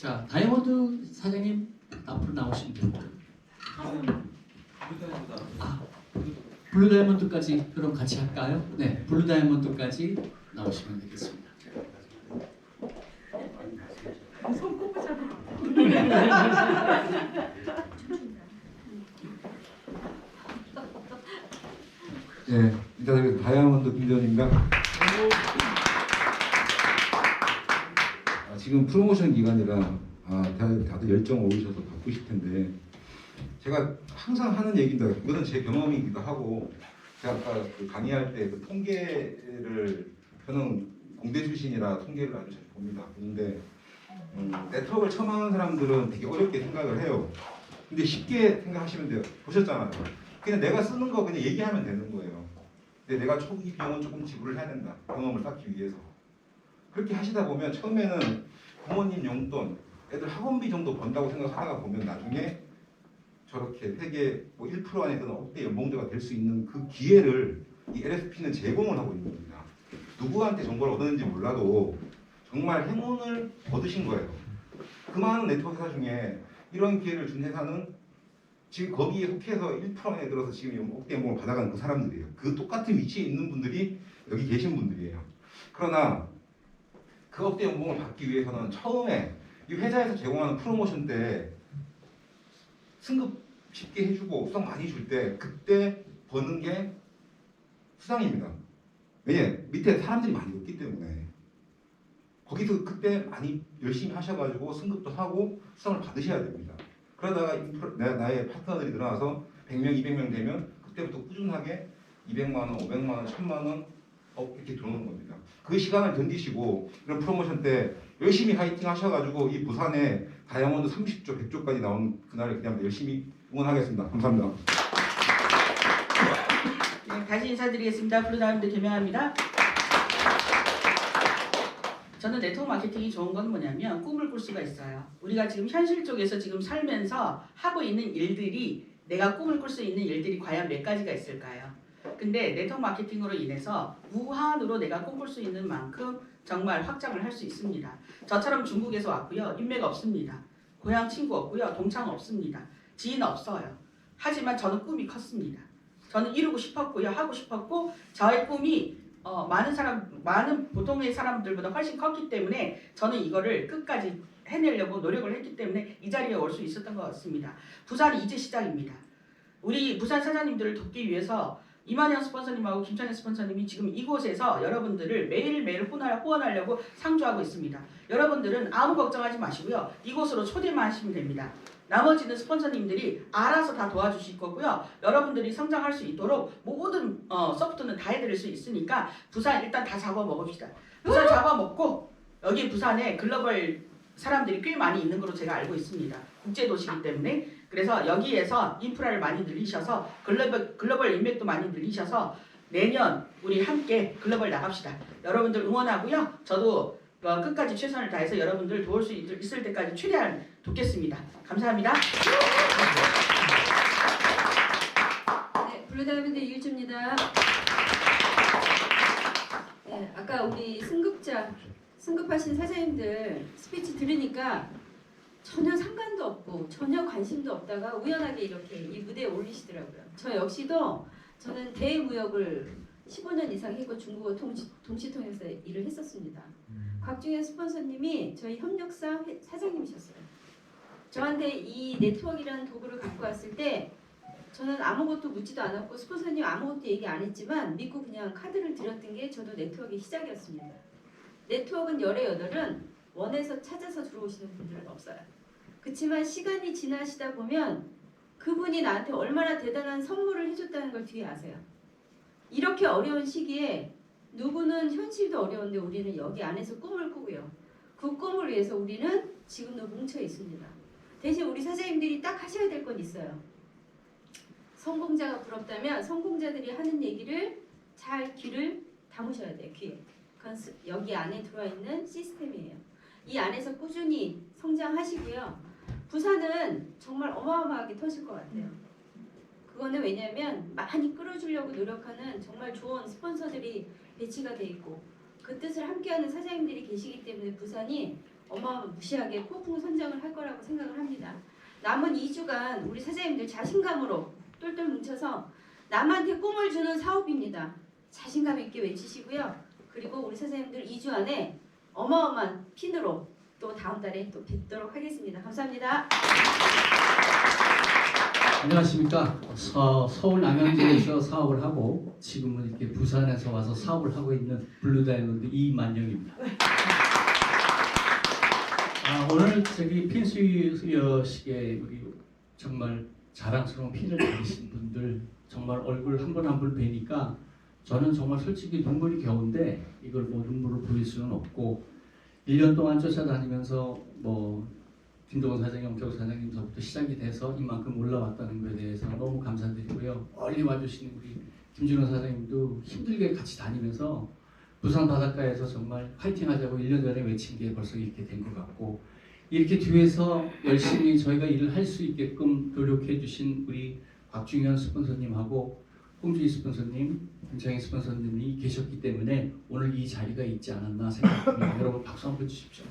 자, 다이아몬드 사장님 앞으로 나오시면 됩니다. 아, 블루 다이아몬드까지 그럼 같이 할까요? 네, 블루 다이아몬드까지 나오시면 되겠습니다. 손 꼽으잖아. 예, 일단 다이아몬드 김대원입 지금 프로모션 기간이라 아, 다들, 다들 열정 오르셔서 바쁘실 텐데 제가 항상 하는 얘기입니다. 이거는 제 경험이기도 하고 제가 아까 그 강의할 때 그 통계를 저는 공대 출신이라 통계를 아주 잘 봅니다. 근데 음, 네트워크를 처음 하는 사람들은 되게 어렵게 생각을 해요. 근데 쉽게 생각하시면 돼요. 보셨잖아요. 그냥 내가 쓰는 거 그냥 얘기하면 되는 거예요. 근데 내가 초기 비용은 조금 지불을 해야 된다. 경험을 쌓기 위해서. 그렇게 하시다 보면 처음에는 부모님 용돈, 애들 학원비 정도 번다고 생각하다가 보면 나중에 저렇게 세계 뭐 1% 안에 드는 억대 연봉자가 될 수 있는 그 기회를 이 LSP는 제공을 하고 있는 겁니다. 누구한테 정보를 얻었는지 몰라도 정말 행운을 얻으신 거예요. 그 많은 네트워크 회사 중에 이런 기회를 준 회사는 지금 거기에 속해서 1% 안에 들어서 지금 억대 연봉을 받아가는 그 사람들이에요. 그 똑같은 위치에 있는 분들이 여기 계신 분들이에요. 그러나 그 억대 연봉을 받기 위해서는 처음에 이 회사에서 제공하는 프로모션 때 승급 쉽게 해주고 수당 많이 줄 때 그때 버는 게 수당입니다. 왜냐 밑에 사람들이 많이 없기 때문에 거기서 그때 많이 열심히 하셔가지고 승급도 하고 수당을 받으셔야 됩니다. 그러다가 인프라- 나, 나의 파트너들이 늘어나서 100명, 200명 되면 그때부터 꾸준하게 200만 원, 500만 원, 1000만 원 업 이렇게 들어오는 겁니다. 그 시간을 견디시고 이런 프로모션 때 열심히 화이팅 하셔가지고 이 부산에 다이아몬드 30조, 100조까지 나온 그날을 그냥 열심히 응원하겠습니다. 감사합니다. 네, 다시 인사드리겠습니다. 블루다이아몬드 개명합니다. 저는 네트워크 마케팅이 좋은 건 뭐냐면 꿈을 꿀 수가 있어요. 우리가 지금 현실 쪽에서 지금 살면서 하고 있는 일들이 내가 꿈을 꿀 수 있는 일들이 과연 몇 가지가 있을까요? 근데 네트워크 마케팅으로 인해서 무한으로 내가 꿈꿀 수 있는 만큼 정말 확장을 할 수 있습니다. 저처럼 중국에서 왔고요. 인맥 없습니다. 고향 친구 없고요. 동창 없습니다. 지인 없어요. 하지만 저는 꿈이 컸습니다. 저는 이루고 싶었고요. 하고 싶었고 저의 꿈이 어, 많은 사람 많은 보통의 사람들보다 훨씬 컸기 때문에 저는 이거를 끝까지 해내려고 노력을 했기 때문에 이 자리에 올 수 있었던 것 같습니다. 부산이 이제 시작입니다. 우리 부산 사장님들을 돕기 위해서 이만영 스폰서님하고 김창현 스폰서님이 지금 이곳에서 여러분들을 매일매일 후원하- 후원하려고 상주하고 있습니다. 여러분들은 아무 걱정하지 마시고요. 이곳으로 초대만 하시면 됩니다. 나머지는 스폰서님들이 알아서 다 도와주실 거고요. 여러분들이 성장할 수 있도록 모든 어, 소프트는 다 해드릴 수 있으니까 부산 일단 다 잡아먹읍시다. 부산 잡아먹고 여기 부산에 글로벌 사람들이 꽤 많이 있는 걸로 제가 알고 있습니다. 국제 도시이기 때문에 그래서 여기에서 인프라를 많이 늘리셔서 글로벌 글로벌 인맥도 많이 늘리셔서 내년 우리 함께 글로벌 나갑시다. 여러분들 응원하고요. 저도 어, 끝까지 최선을 다해서 여러분들 도울 수 있- 있을 때까지 최대한 돕겠습니다. 감사합니다. 네, 블루다이아몬드 이유주입니다. 네, 아까 우리 승급자, 승급하신 사장님들 스피치 들으니까 전혀 상관도 없고 전혀 관심도 없다가 우연하게 이렇게 이 무대에 올리시더라고요. 저 역시도 저는 대무역을 15년 이상 했고 중국어 동시, 동시통역사 일을 했었습니다. 곽중현 스폰서님이 저희 협력사 회- 사장님이셨어요. 저한테 이 네트워크라는 도구를 갖고 왔을 때 저는 아무것도 묻지도 않았고 스폰서님 아무것도 얘기 안 했지만 믿고 그냥 카드를 드렸던 게 저도 네트워크의 시작이었습니다. 네트워크는 열의 여덟은 원에서 찾아서 들어오시는 분들은 없어요. 그렇지만 시간이 지나시다 보면 그분이 나한테 얼마나 대단한 선물을 해줬다는 걸 뒤에 아세요. 이렇게 어려운 시기에 누구는 현실도 어려운데 우리는 여기 안에서 꿈을 꾸고요. 그 꿈을 위해서 우리는 지금도 뭉쳐 있습니다. 대신 우리 사장님들이 딱 하셔야 될 건 있어요. 성공자가 부럽다면 성공자들이 하는 얘기를 잘 귀를 담으셔야 돼요. 귀에. 여기 안에 들어와 있는 시스템이에요. 이 안에서 꾸준히 성장하시고요. 부산은 정말 어마어마하게 터질 것 같아요. 그거는 왜냐하면 많이 끌어주려고 노력하는 정말 좋은 스폰서들이 배치가 돼 있고 그 뜻을 함께하는 사장님들이 계시기 때문에 부산이 어마무시하게 폭풍 선장을 할 거라고 생각을 합니다. 남은 2주간 우리 사장님들 자신감으로 똘똘 뭉쳐서 남한테 꿈을 주는 사업입니다. 자신감 있게 외치시고요. 그리고 우리 사장님들 2주 안에 어마어마한 핀으로 또 다음 달에 또 뵙도록 하겠습니다. 감사합니다. 안녕하십니까. 서, 서울 남양주에서 사업을 하고 지금은 이렇게 부산에서 와서 사업을 하고 있는 블루 다이몬드 이만영입니다. 아, 오늘 저기 핀수여식에 우리 정말 자랑스러운 핀을 달리신 분들 정말 얼굴 한 번 한 번 뵈니까 저는 정말 솔직히 눈물이 겨운데 이걸 뭐 눈물을 보일 수는 없고 1년 동안 쫓아다니면서 뭐 김동원 사장님, 엄경 사장님서부터 시작이 돼서 이만큼 올라왔다는 것에 대해서 너무 감사드리고요. 멀리 와주신 우리 김준호 사장님도 힘들게 같이 다니면서 부산 바닷가에서 정말 파이팅 하자고 1년 전에 외친 게 벌써 이렇게 된 것 같고 이렇게 뒤에서 열심히 저희가 일을 할 수 있게끔 노력해 주신 우리 곽중현 스폰서님하고 홍주희 스폰서님, 김창희 스폰서님이 계셨기 때문에 오늘 이 자리가 있지 않았나 생각합니다. 여러분 박수 한번 주십시오.